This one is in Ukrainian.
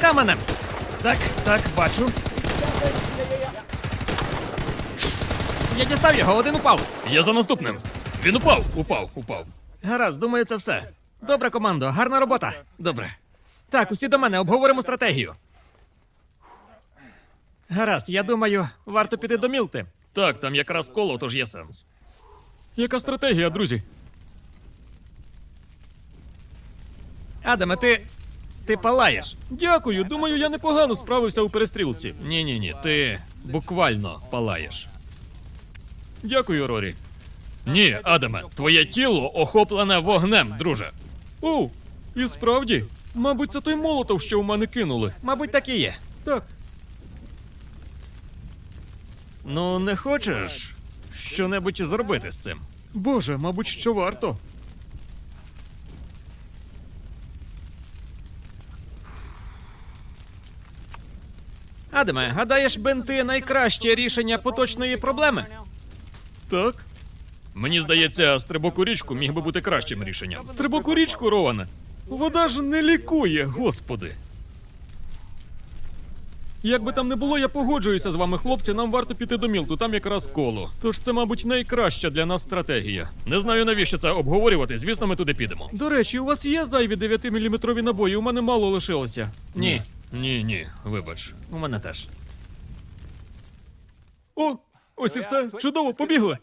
каменем. Так, так, бачу. Я дістав його, один упав. Я за наступним. Він упав, упав, упав. Гаразд, думаю, це все. Добре, командо, гарна робота. Добре. Так, усі до мене, обговоримо стратегію. Гаразд, я думаю, варто піти до Мілти. Так, там якраз коло, тож є сенс. Яка стратегія, друзі? Адаме, ти. Ти палаєш. Дякую, думаю, я непогано справився у перестрілці. Ні, ні, ні, ти буквально палаєш. Дякую, Рорі. Ні, Адаме, твоє тіло охоплене вогнем, друже. О, і справді, мабуть, це той молотов, що у мене кинули. Мабуть, так і є. Так. Ну, не хочеш що-небудь зробити з цим? Боже, мабуть, що варто. Адаме, гадаєш, бенти найкраще рішення поточної проблеми? Так. Мені здається, стрибок у річку міг би бути кращим рішенням. Стрибок у річку, Роване. Вода ж не лікує, господи. Як би там не було, я погоджуюся з вами, хлопці. Нам варто піти до Мілту, там якраз коло. Тож це, мабуть, найкраща для нас стратегія. Не знаю, навіщо це обговорювати. Звісно, ми туди підемо. До речі, у вас є зайві 9-мм набої, у мене мало лишилося. Ні, Ні, ні, вибач. у мене теж. О, ось і все. Чудово, побігли.